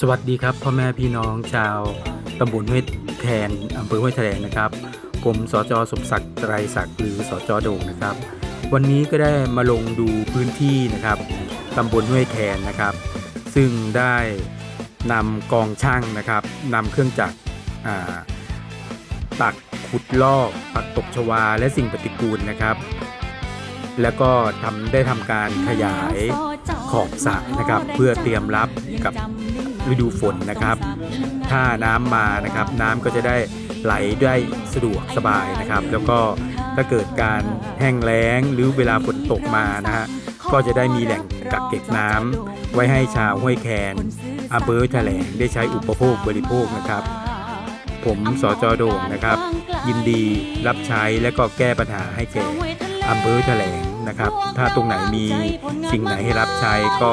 สวัสดีครับพ่อแม่พี่น้องชาวตำบลห้วยแทนอำเภอห้วยแถลงนะครับ ผมสจสมศักดิ์ไตรศักดิ์หรือสจโด่งนะครับ วันนี้ก็ได้มาลงดูพื้นที่นะครับตำบลห้วยแทนนะครับ ซึ่งได้นำกองช่างนะครับนำเครื่องจักรตักขุดลอกปักตบชวาและสิ่งปฏิกูลนะครับ แล้วก็ทำได้ทำการขยายขอบสระนะครับ เพื่อเตรียมรับกับ ฤดูฝนนะครับ ถ้าน้ำมานะครับ น้ำก็จะได้ไหลได้สะดวกสบายนะครับ แล้วก็ถ้าเกิดการแห้งแล้งหรือเวลาฝนตกมานะฮะก็จะได้มีแหล่งกักเก็บน้ำไว้ให้ชาวห้วยแคนอำเภอแถลงได้ใช้อุปโภคบริโภคนะครับ ผมสจโด่งนะครับ ยินดีรับใช้และก็แก้ปัญหาให้แก่อำเภอแถลงนะครับ ถ้าตรงไหนมีสิ่งไหนให้รับใช้ก็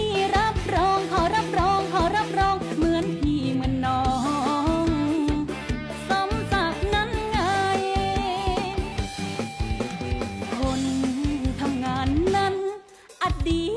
Tí